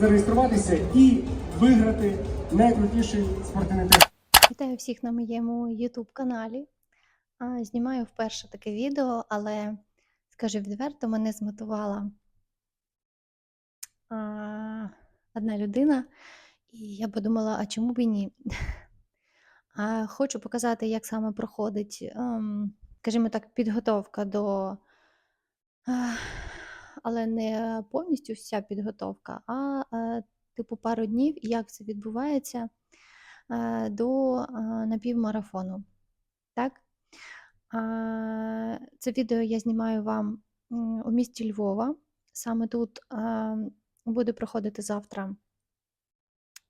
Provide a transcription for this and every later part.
зареєструватися і виграти найкрутіший спортивний тест. Вітаю всіх на моєму YouTube каналі. Знімаю вперше таке відео, але скажу відверто, мене змотивувала а, одна людина, і я подумала, а чому б і ні? Хочу показати, як саме проходить, ем, скажімо так, підготовка до, але не повністю вся підготовка, а е, типу пару днів, як це відбувається е, до е, напівмарафону. Так? Це відео я знімаю вам у місті Львова. Саме тут буде проходити завтра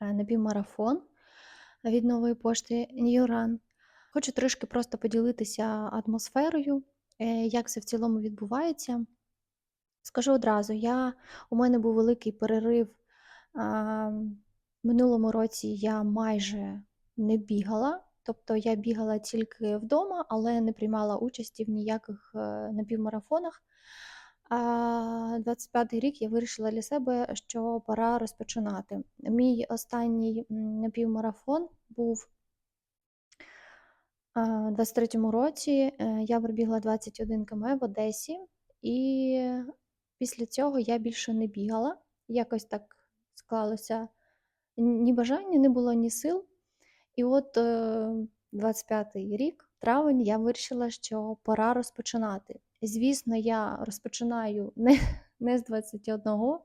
напівмарафон від нової пошти New Run. Хочу трошки просто поділитися атмосферою, як це в цілому відбувається. Скажу одразу, я, у мене був великий перерив. а, минулому році я майже не бігала, тобто я бігала тільки вдома, але не приймала участі в ніяких е, напівмарафонах. А 25-й рік я вирішила для себе, що пора розпочинати. Мій останній напівмарафон був у 23-му році. Е, Я пробігла 21 км в Одесі, і після цього я більше не бігала. Якось так склалося ні бажання, не було, ні сил. І от е, 25-й рік, травень, я вирішила, що пора розпочинати. Звісно, я розпочинаю не, не з 21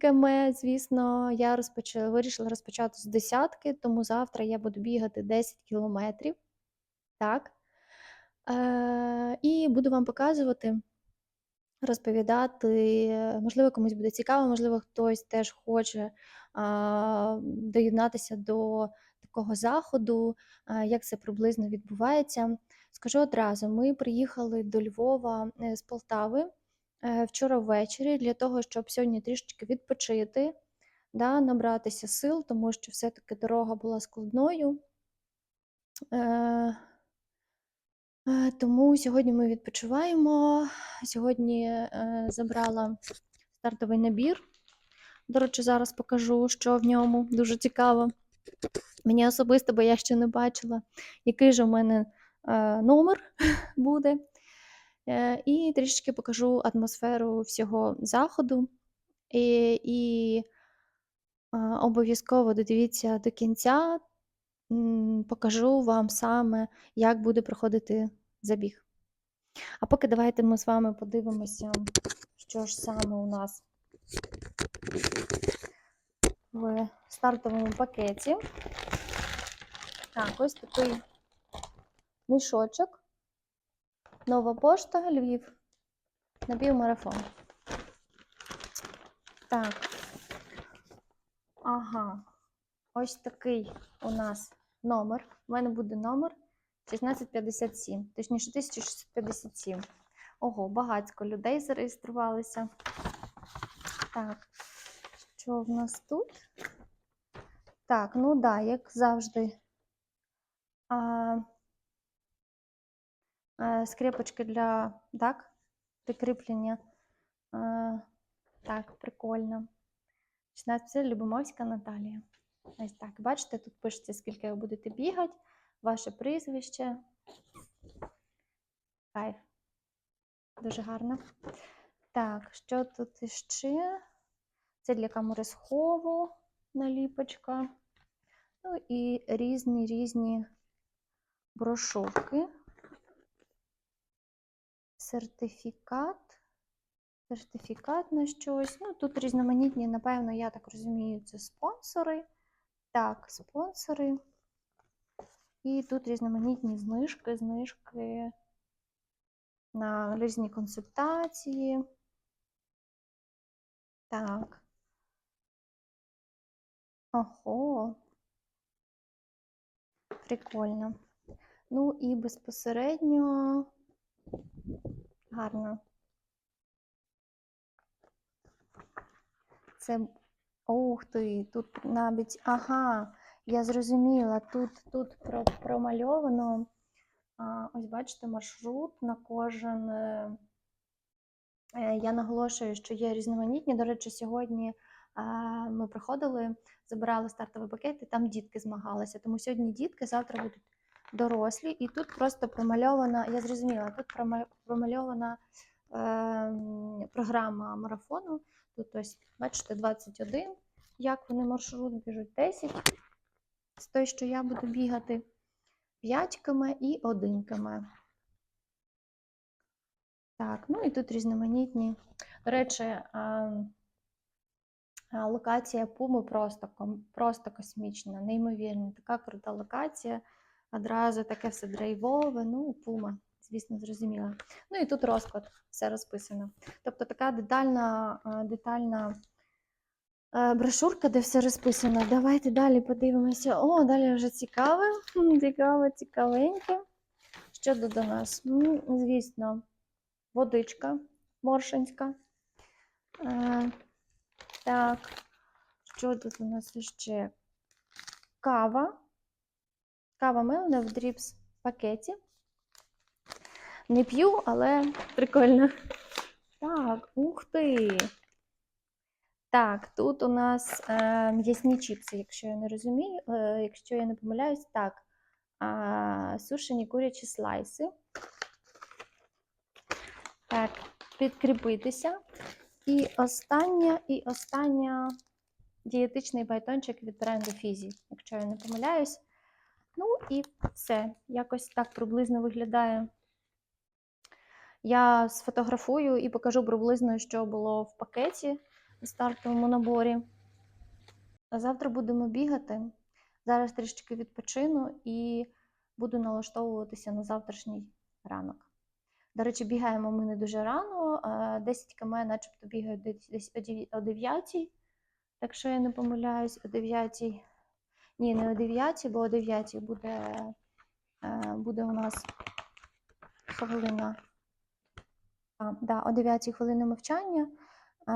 км, звісно, я розпоч... вирішила розпочати з десятки, тому завтра я буду бігати 10 кілометрів. Так. Е, і буду вам показувати, розповідати. Можливо, комусь буде цікаво, можливо, хтось теж хоче доєднатися до такого заходу, як це приблизно відбувається. Скажу одразу: ми приїхали до Львова е, з Полтави е, вчора ввечері для того, щоб сьогодні трішечки відпочити, да, набратися сил, тому що все-таки дорога була складною. Е, Тому сьогодні ми відпочиваємо. Сьогодні е, забрала стартовий набір. До речі, зараз покажу, що в ньому дуже цікаво. Мені особисто, бо я ще не бачила, який же в мене е, номер буде. І трішечки покажу атмосферу всього заходу. І, і обов'язково додивіться до кінця, покажу вам саме, як буде проходити забіг. А поки давайте ми з вами подивимося, що ж саме у нас в стартовому пакеті. Так, ось такий мішочок. Нова пошта, Львів. Напівмарафон. Так. Ага. Ось такий у нас номер. У мене буде номер 1657, точніше 1657. Ого, багатько людей зареєструвалися. Так, що в нас тут? Так, ну да, як завжди. А, а, скрепочки для так, прикріплення. А, так, прикольно. 16 Любомовська Наталія. Ось так. Бачите, тут пишеться, скільки ви будете бігати, ваше прізвище. Кайф. Дуже гарно. Так, що тут іще? Це для камери схову наліпочка. Ну і різні різні брошурки. Сертифікат. Сертифікат на щось. Ну, тут різноманітні, напевно, я так розумію, це спонсори. Так, спонсори. І тут різноманітні знижки, знижки на різні консультації. Так. Ого. Прикольно. Ну і безпосередньо гарно. Це Ух ти, тут навіть, ага, я зрозуміла, тут, тут про- промальовано Ось бачите, маршрут на кожен. е, е, Я наголошую, що є різноманітні. До речі, сьогодні е, ми приходили, забирали стартовий пакет, і там дітки змагалися. Тому сьогодні дітки, завтра будуть дорослі. І тут просто промальована, я зрозуміла, тут промальована програма марафону. Тут ось, бачите, 21, як вони маршрут біжуть, 10 з той, що я буду бігати, 5 км і 1 км. Так, ну і тут різноманітні. До речі, а, а, локація Пуми просто, просто космічна, неймовірна. Така крута локація. Одразу таке все драйвове. Ну, Пума, звісно, зрозуміла. Ну і тут розклад, все розписано. Тобто така детальна, а, детальна е, брошурка, де все розписано. Давайте далі подивимося. О, далі вже цікаве. Цікаве, цікавеньке. Що тут до нас? Ну, звісно, водичка моршинська. Е, так, що тут у нас ще? Кава. Кава мелена в дріпс пакеті. Не п'ю, але прикольно. Так, ух ти. Так, тут у нас е, м'ясні чіпси, якщо я не розумію, е, якщо я не помиляюсь, так. А, сушені курячі слайси. Так, підкріпитися. І остання, і остання дієтичний байтончик від бренду Фізі, якщо я не помиляюсь. Ну і все. Якось так приблизно виглядає. Я сфотографую і покажу приблизно, що було в пакеті у стартовому наборі. А завтра будемо бігати. Зараз трішечки відпочину і буду налаштовуватися на завтрашній ранок. До речі, бігаємо ми не дуже рано. е, 10 км, начебто бігають десь о 9, якщо я не помиляюсь, о 9. Ні, не о 9, бо о 9 буде, е, буде у нас хвилина. Да, о 9 хвилини мовчання. Е,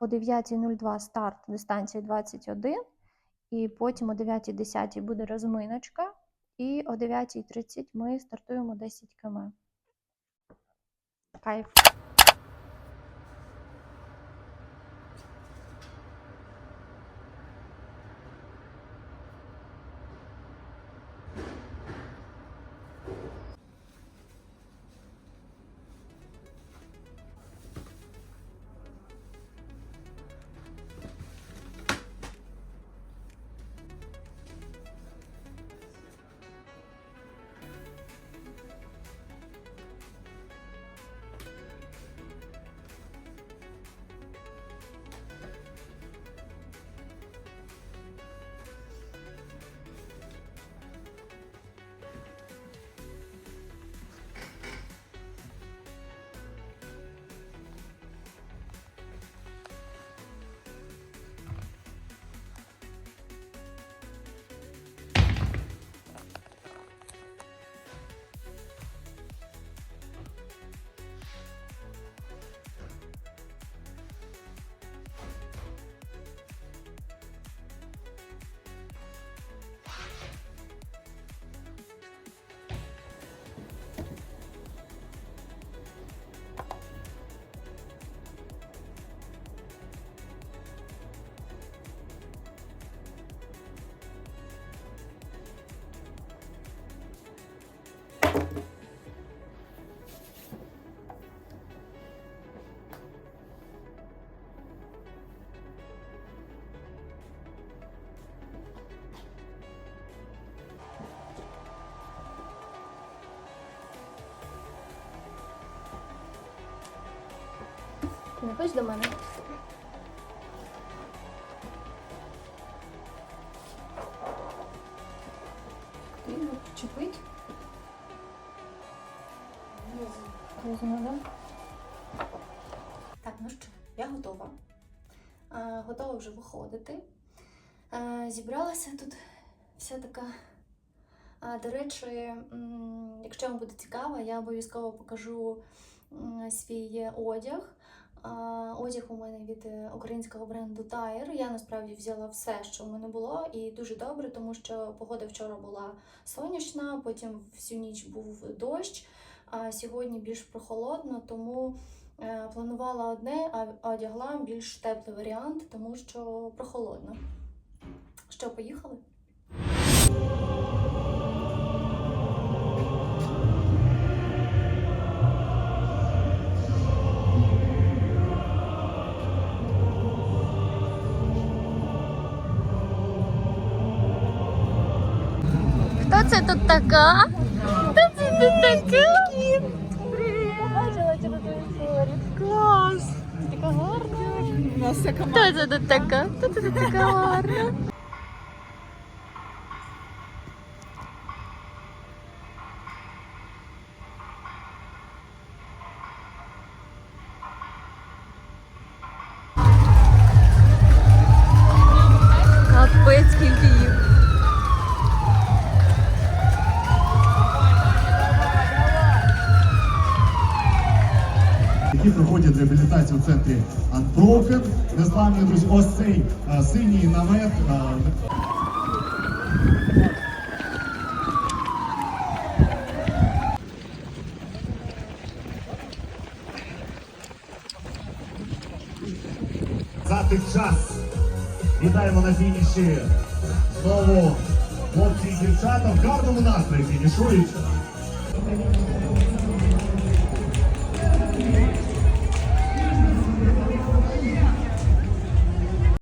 О 9.02 старт дистанції 21, і потім о 9.10 буде розминочка, і о 9.30 ми стартуємо 10 км. Кайф. Не хочеш до мене? Поздно, да? Так, ну що, я готова. Е, готова вже виходити. Е, зібралася тут вся така. А, до речі, якщо вам буде цікаво, я обов'язково покажу свій одяг. Одяг у мене від е, українського бренду Tire. Я насправді взяла все, що в мене було, і дуже добре, тому що погода вчора була сонячна, потім всю ніч був дощ, а сьогодні більш прохолодно, тому е, планувала одне, а одягла більш теплий варіант, тому що прохолодно. Що, поїхали? Це тут така? Та це тут така? Клас! Така гарна. Хто це тут така? Хто це тут така гарна? Центрі Unbroken. Незламні друзі, ось цей е, синій намет. е, Зати час. Вітаємо на фініші знову хлопці і дівчата в гарному настрої фінішують.